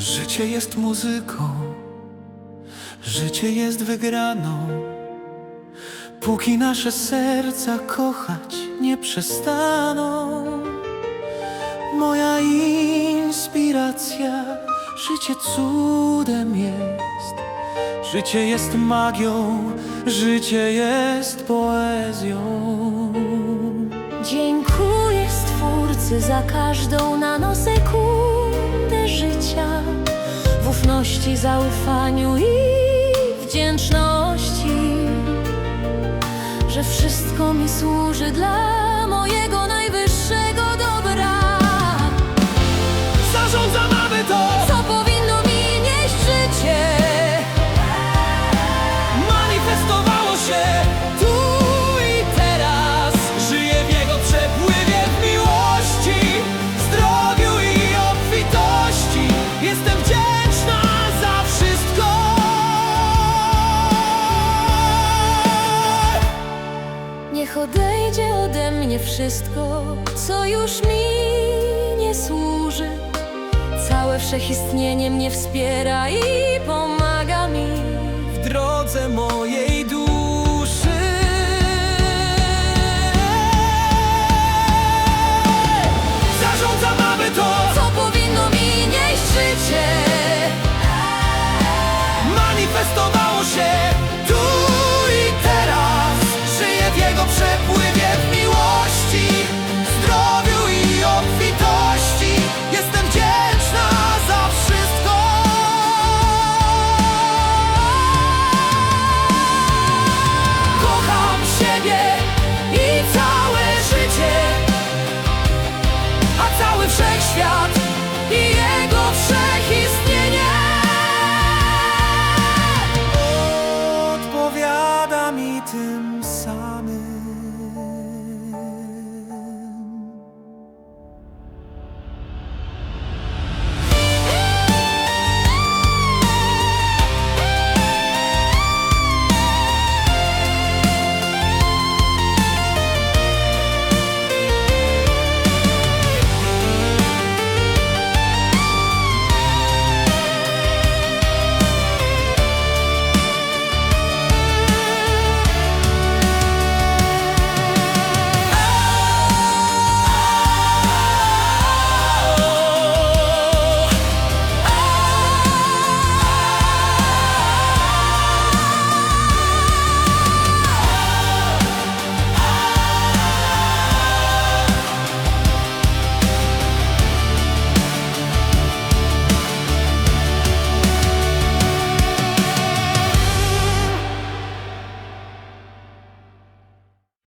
Życie jest muzyką, życie jest wygraną. Póki nasze serca kochać nie przestaną. Moja inspiracja, życie cudem jest. Życie jest magią, życie jest poezją. Dziękuję Stwórcy za każdą nanosekundę W ufności, zaufaniu i wdzięczności Że wszystko mi służy dla mojego najwyższego ode mnie wszystko, co już mi nie służy. Całe wszechistnienie mnie wspiera i pomaga mi w drodze mojej.